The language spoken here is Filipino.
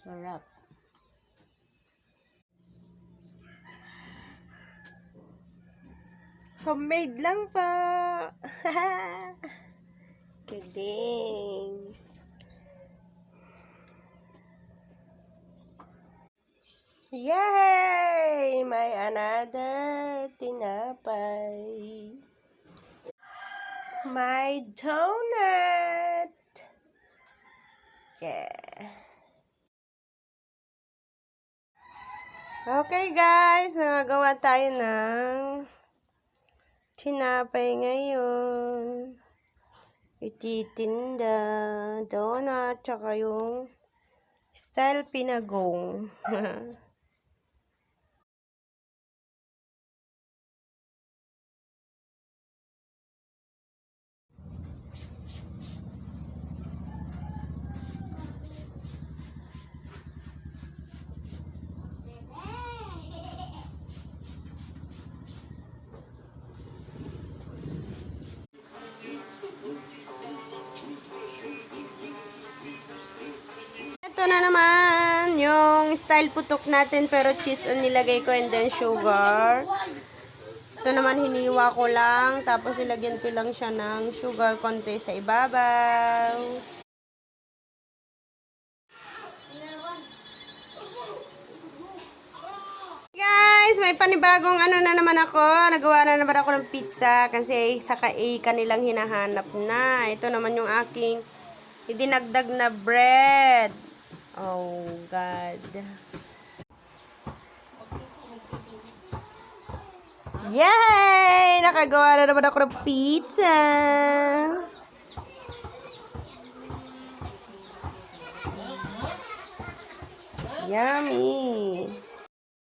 Sarap. Homemade lang po. Kidding. Yay! May another tinapay. My donut. Yeah. Okay guys, nagagawa tayo ng tinapay ngayon. Ititinda, donut, tsaka yung style pinagong. Ito na naman yung style putok natin pero cheese ang nilagay ko and then sugar. Ito naman hiniwa ko lang tapos ilagyan ko lang siya ng sugar konti sa ibabaw. Guys, may panibagong ano na naman ako. Nagawa na naman ako ng pizza kasi sa ka kanilang hinahanap na. Ito naman yung aking idinagdag na bread. Oh, God. Yay! Nakagawa na naman ako ng pizza. Yummy.